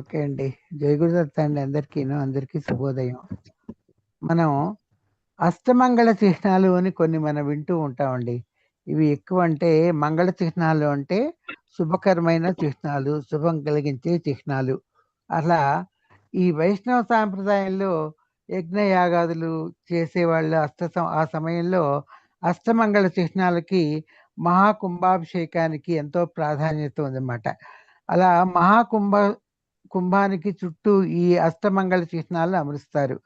Okay అండి. జై గురుదత్త అండి అందరికీను అందరికీ శుభోదయం. మనం అష్టమంగళ చిహ్నాలు అని కొన్ని మనం వింటూ ఉంటామండి. ఇవి ఎక్కువ అంటే మంగళ చిహ్నాలు అంటే శుభకరమైన చిహ్నాలు శుభం కలిగించే చిహ్నాలు. అలా ఈ వైష్ణవ సాంప్రదాయంలో యజ్ఞయాగాదులు చేసేవాళ్ళు అష్ట సం- ఆ సమయంలో అష్టమంగళ చిహ్నాలకి మహాకుంభాభిషేకానికి ఎంతో ప్రాధాన్యత ఉందన్నమాట. అలా మహాకుంభ కుంభానికి చుట్టూ ఈ అష్టమంగళ చిహ్నాలను అమరుస్తారు.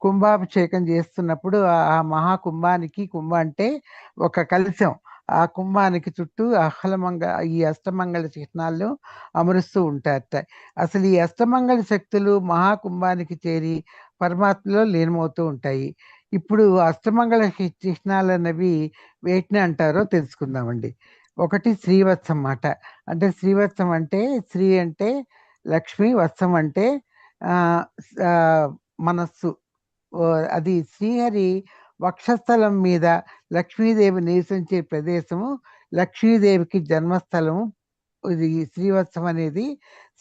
కుంభాభిషేకం చేస్తున్నప్పుడు ఆ- మహాకుంభానికి కుంభ అంటే ఒక కలశం. ఆ కుంభానికి చుట్టూ అహలమంగ ఈ అష్టమంగళ చిహ్నాలను అమరుస్తూ ఉంటారట. అసలు ఈ అష్టమంగళ శక్తులు మహాకుంభానికి చేరి పరమాత్మలో లీనమవుతూ ఉంటాయి. ఇప్పుడు అష్టమంగళ చిహ్నాలు అన్నవి వేటిని అంటారో తెలుసుకుందామండి. ఒకటి శ్రీవత్సం మాట అంటే శ్రీవత్సం అంటే శ్రీ అంటే లక్ష్మి వత్సం అంటే మనస్సు. అది శ్రీహరి వక్షస్థలం మీద లక్ష్మీదేవి నివసించే ప్రదేశము. లక్ష్మీదేవికి జన్మస్థలము. ఇది శ్రీవత్సం అనేది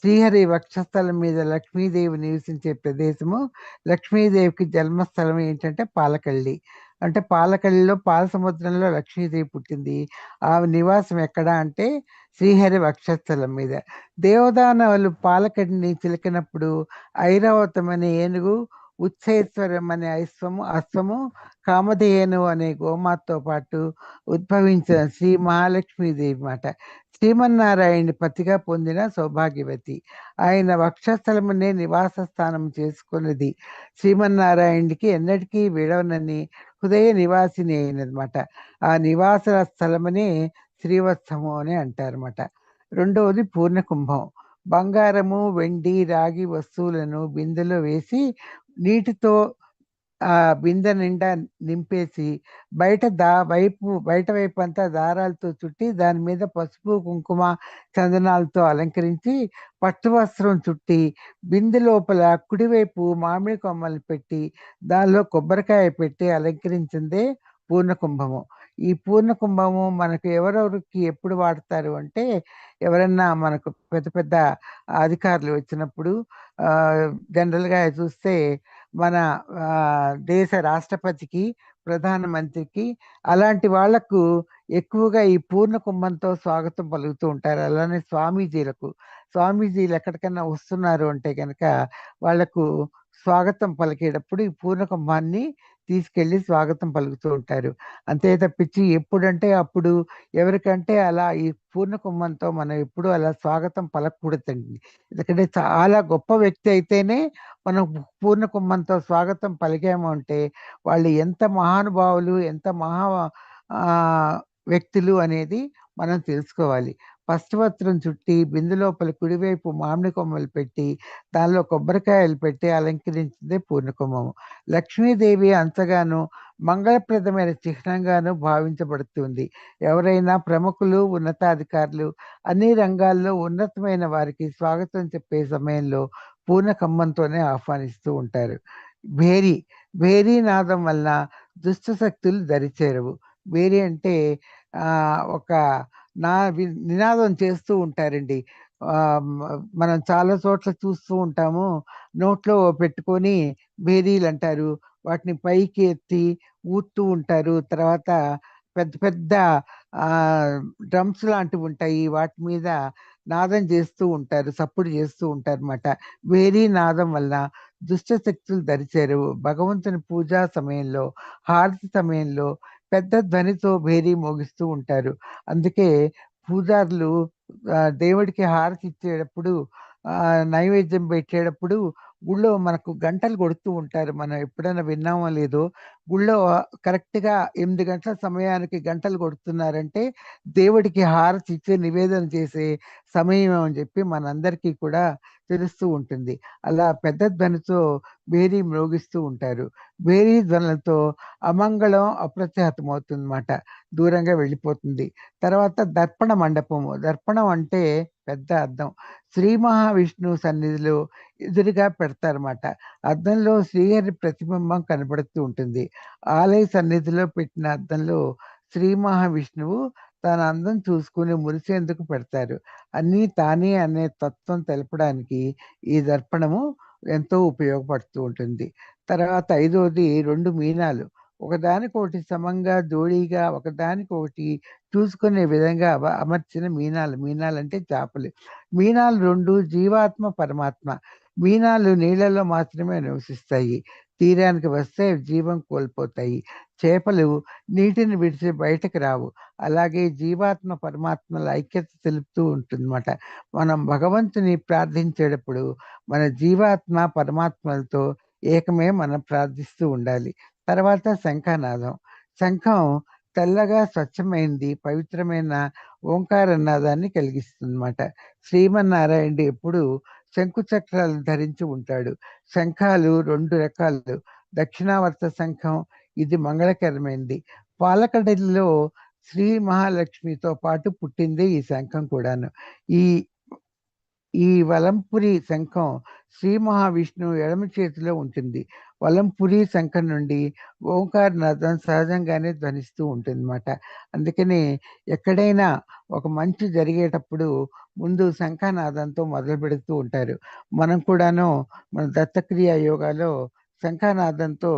శ్రీహరి వక్షస్థలం మీద లక్ష్మీదేవి నివసించే ప్రదేశము. లక్ష్మీదేవికి జన్మస్థలం ఏంటంటే పాలకల్లి. అంటే పాలకల్లిలో పాల సముద్రంలో లక్ష్మీదేవి పుట్టింది. ఆ నివాసం ఎక్కడ అంటే శ్రీహరి వక్షస్థలం మీద. దేవదానవులు పాలకడిని చిలికినప్పుడు ఐరావతం అనే ఏనుగు ఉచ్చేశ్వరం అనే ఐశ్వము అశ్వము కామధేయను అనే గోమాతతో పాటు ఉద్భవించిన శ్రీ మహాలక్ష్మీదేవి మాట శ్రీమన్నారాయణ పతిగా పొందిన సౌభాగ్యవతి. ఆయన వక్షస్థలమునే నివాస స్థానం చేసుకున్నది. శ్రీమన్నారాయణుడికి ఎన్నటికీ విడవనని హృదయ నివాసిని అయినదన్నమాట. ఆ నివాస స్థలమనే శ్రీవత్సము అని అంటారన్నమాట. రెండవది పూర్ణకుంభం. బంగారము వెండి రాగి వస్తువులను బిందెలో వేసి నీటితో ఆ బిందె నిండా నింపేసి బయట దా వైపు బయట వైపు అంతా దారాలతో చుట్టి దాని మీద పసుపు కుంకుమ చందనాలతో అలంకరించి పట్టు వస్త్రం చుట్టి బిందె లోపల కుడివైపు మామిడి కొమ్మలు పెట్టి దానిలో కొబ్బరికాయ పెట్టి అలంకరించిందే పూర్ణ కుంభము ఈ పూర్ణ కుంభము మనకు ఎవరెవరికి ఎప్పుడు వాడతారు అంటే ఎవరన్నా మనకు పెద్ద పెద్ద అధికారులు వచ్చినప్పుడు జనరల్గా చూస్తే మన దేశ రాష్ట్రపతికి ప్రధానమంత్రికి అలాంటి వాళ్ళకు ఎక్కువగా ఈ పూర్ణ కుంభంతో స్వాగతం పలుకుతూ ఉంటారు. అలానే స్వామీజీలకు. స్వామీజీలు ఎక్కడికైనా వస్తున్నారు అంటే కనుక వాళ్ళకు స్వాగతం పలికేటప్పుడు ఈ పూర్ణ కుంభాన్ని తీసుకెళ్ళి స్వాగతం పలుకుతూ ఉంటారు. అంతే తప్పించి ఎప్పుడంటే అప్పుడు ఎవరికంటే అలా ఈ పూర్ణ కుంభంతో మనం ఎప్పుడు అలా స్వాగతం పలకూడదండి. ఎందుకంటే చాలా గొప్ప వ్యక్తి అయితేనే మనం పూర్ణ కుంభంతో స్వాగతం పలికాము అంటే వాళ్ళు ఎంత మహానుభావులు ఎంత మహా వ్యక్తులు అనేది మనం తెలుసుకోవాలి. పసువస్త్రం చుట్టి బిందు లోపల కుడివైపు మామిడి కొమ్మలు పెట్టి దానిలో కొబ్బరికాయలు పెట్టి అలంకరించిందే పూర్ణకుంభము. లక్ష్మీదేవి అంతగాను మంగళప్రదమైన చిహ్నంగాను భావించబడుతుంది. ఎవరైనా ప్రముఖులు ఉన్నతాధికారులు అన్ని రంగాల్లో ఉన్నతమైన వారికి స్వాగతం చెప్పే సమయంలో పూర్ణకమ్మంతోనే ఆహ్వానిస్తూ ఉంటారు. భేరి భేరీ నాదం వలన దుష్ట శక్తులు దరిచేరవు. భేరి అంటే ఒక నా వి- నినాదం చేస్తూ ఉంటారండి. మనం చాలా చోట్ల చూస్తూ ఉంటాము. నోట్లో పెట్టుకొని బేరీలు అంటారు. వాటిని పైకి ఎత్తి ఊతూ ఉంటారు. తర్వాత పెద్ద పెద్ద డ్రమ్స్ లాంటివి ఉంటాయి. వాటి మీద నాదం చేస్తూ ఉంటారు. సప్పుడు చేస్తూ ఉంటారు అన్నమాట వేరీ నాదం వల్ల దుష్ట శక్తులు దరిచేరు. భగవంతుని పూజా సమయంలో హారతి సమయంలో పెద్ద ధ్వనితో భేరీ మోగిస్తూ ఉంటారు. అందుకే పూజారులు దేవుడికి హారతి ఇచ్చేటప్పుడు నైవేద్యం పెట్టేటప్పుడు గుళ్ళో మనకు గంటలు కొడుతూ ఉంటారు. మనం ఎప్పుడైనా విన్నామో లేదో గుళ్ళో కరెక్ట్గా ఎనిమిది గంటల సమయానికి గంటలు కొడుతున్నారంటే దేవుడికి హారతి ఇచ్చి నివేదన చేసే సమయం అని చెప్పి మనందరికీ కూడా తెలుస్తూ ఉంటుంది. అలా పెద్ద ధ్వనితో భేరీ మ్రోగిస్తూ ఉంటారు. భేరీ ధ్వనులతో అమంగళం అప్రత్యాహతమవుతుందన్నమాట దూరంగా వెళ్ళిపోతుంది. తర్వాత దర్పణ మండపము. దర్పణం అంటే పెద్ద అద్దం శ్రీ మహావిష్ణువు సన్నిధిలో ఎదురుగా పెడతారన్నమాట అద్దంలో శ్రీహరి ప్రతిబింబం కనబడుతూ ఉంటుంది ఆలయ సన్నిధిలో పెట్టిన అద్దంలో శ్రీ మహావిష్ణువు తన అందం చూసుకుని మురిసేందుకు పెడతారు. అన్నీ తానే అనే తత్వం తెలపడానికి ఈ దర్పణము ఎంతో ఉపయోగపడుతూ ఉంటుంది. తర్వాత ఐదోది రెండు మీనాలు. ఒకదానికొకటి సమంగా, జోడీగా ఒకదానికొకటి చూసుకునే విధంగా అమర్చిన మీనాలు. మీనాలంటే చేపలు. మీనాలు రెండు జీవాత్మ, పరమాత్మ. మీనాలు నీళ్ళలో మాత్రమే నివసిస్తాయి. తీరానికి వస్తే జీవం కోల్పోతాయి. చేపలు నీటిని విడిచి బయటకు రావు. అలాగే జీవాత్మ, పరమాత్మల ఐక్యత తెలుపుతూ ఉంటుందన్నమాట. మనం భగవంతుని ప్రార్థించేటప్పుడు మన జీవాత్మ, పరమాత్మలతో ఏకమే మనం ప్రార్థిస్తూ ఉండాలి. తర్వాత శంఖానాదం. శంఖం తెల్లగా స్వచ్ఛమైంది, పవిత్రమైన ఓంకార నాదాన్ని కలిగిస్తుందన్నమాట. శ్రీమన్నారాయణుడు ఎప్పుడు శంకు చక్రాలు ధరించి ఉంటాడు. శంఖాలు రెండు రకాలు. దక్షిణావర్త శంఖం ఇది మంగళకరమైంది పాలకడలిలో శ్రీ మహాలక్ష్మితో పాటు పుట్టిందే ఈ శంఖం కూడాను. ఈ ఈ వలంపురి శంఖం శ్రీ మహావిష్ణువు ఎడమ చేతిలో ఉంటుంది. వలంపురి శంఖం నుండి ఓంకార నాదం సహజంగానే ధ్వనిస్తూ ఉంటుందన్నమాట. అందుకని ఎక్కడైనా ఒక మంచి జరిగేటప్పుడు ముందు శంఖానాదంతో మొదలుపెడుతూ ఉంటారు. మనం కూడాను మన దత్తక్రియ యోగాలో శంఖానాదంతో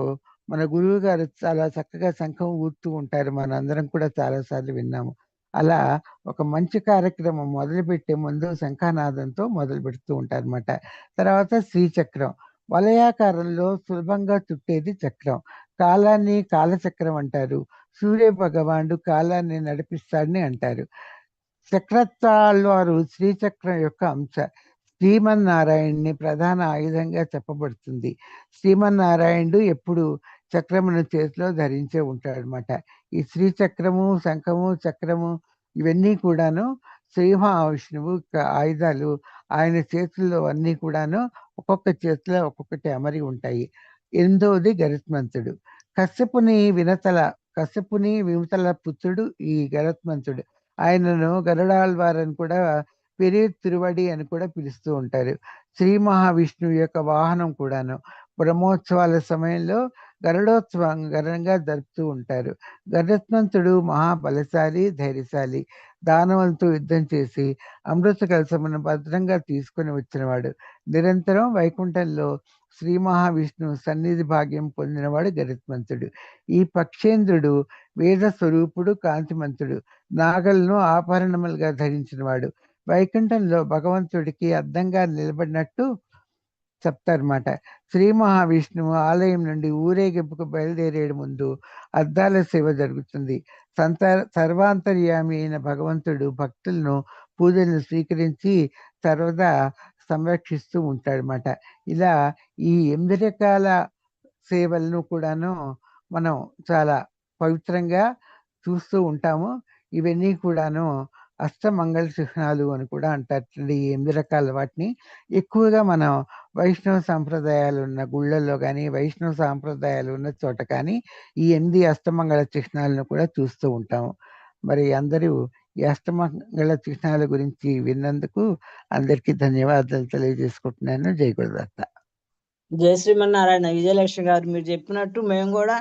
మన గురువు గారు చాలా చక్కగా శంఖం ఊరుతూ ఉంటారు. మనందరం కూడా చాలాసార్లు విన్నాము. అలా ఒక మంచి కార్యక్రమం మొదలుపెట్టే ముందు శంఖానాదంతో మొదలు పెడుతూ ఉంటారన్నమాట. తర్వాత శ్రీచక్రం. వలయాకారంలో సులభంగా చుట్టేది చక్రం. కాలాన్ని కాలచక్రం అంటారు. సూర్య భగవానుడు కాలాన్ని నడిపిస్తాడని అంటారు. చక్రతాళ్వారు శ్రీచక్రం యొక్క అంశ. శ్రీమన్నారాయణ్ణి ప్రధాన ఆయుధంగా చెప్పబడుతుంది. శ్రీమన్నారాయణుడు ఎప్పుడు చక్రమును చేతిలో ధరించే ఉంటాడనమాట. ఈ శ్రీచక్రము, శంఖము, చక్రము ఇవన్నీ కూడాను శ్రీ మహావిష్ణువు ఆయుధాలు. ఆయన చేతుల్లో అన్నీ కూడాను ఒక్కొక్క చేతిలో ఒక్కొక్కటి అమరి ఉంటాయి. ఎనిమిదవది గరుత్మంతుడు. కశ్యపుని వినతల కశ్యపుని విమతల పుత్రుడు ఈ గరుత్మంతుడు. ఆయనను గరుడాళ్వార్ అని కూడా పెరియ తిరువడి అని కూడా పిలుస్తూ ఉంటారు. శ్రీ మహావిష్ణువు యొక్క వాహనం కూడాను. బ్రహ్మోత్సవాల సమయంలో గరుడోత్సవం ఘనంగా జరుపుతూ ఉంటారు. గరుత్మంతుడు మహాబలశాలి, ధైర్యశాలి. దానవులతో యుద్ధం చేసి అమృత కలశమును భద్రంగా తీసుకొని వచ్చినవాడు. నిరంతరం వైకుంఠంలో శ్రీ మహావిష్ణువు సన్నిధి భాగ్యం పొందినవాడు గరుత్మంతుడు. ఈ పక్షేంద్రుడు వేద స్వరూపుడు, కాంతిమంతుడు. నాగలను ఆభరణములుగా ధరించినవాడు. వైకుంఠంలో భగవంతుడికి అద్దంగా నిలబడినట్టు చెప్తారన్నమాట. శ్రీ మహావిష్ణువు ఆలయం నుండి ఊరేగింపుకు బయలుదేరే ముందు అద్దాల సేవ జరుగుతుంది. సంత సర్వాంతర్యామి అయిన భగవంతుడు భక్తులను పూజలను స్వీకరించి సర్వదా సంరక్షిస్తూ ఉంటాడనమాట. ఇలా ఈ ఎనిమిది రకాల సేవలను కూడాను మనం చాలా పవిత్రంగా చూస్తూ ఉంటాము. ఇవన్నీ కూడాను అష్టమంగళ చిహ్నాలు అని కూడా అంటారు. ఈ ఎనిమిది రకాల వాటిని. ఎక్కువగా మనం వైష్ణవ సాంప్రదాయాలు ఉన్న గుళ్ళల్లో కానీ వైష్ణవ సాంప్రదాయాలు ఉన్న చోట కానీ ఈ ఎనిమిది అష్టమంగళ చిహ్నాలను కూడా చూస్తూ ఉంటాము. మరి అందరూ ఈ అష్టమంగళ చిహ్నాల గురించి విన్నందుకు అందరికీ ధన్యవాదాలు తెలియజేసుకుంటున్నాను. జై గురుదత్త. జై శ్రీమన్నారాయణ. విజయలక్ష్మి గారు మీరు చెప్పినట్టు మేము కూడా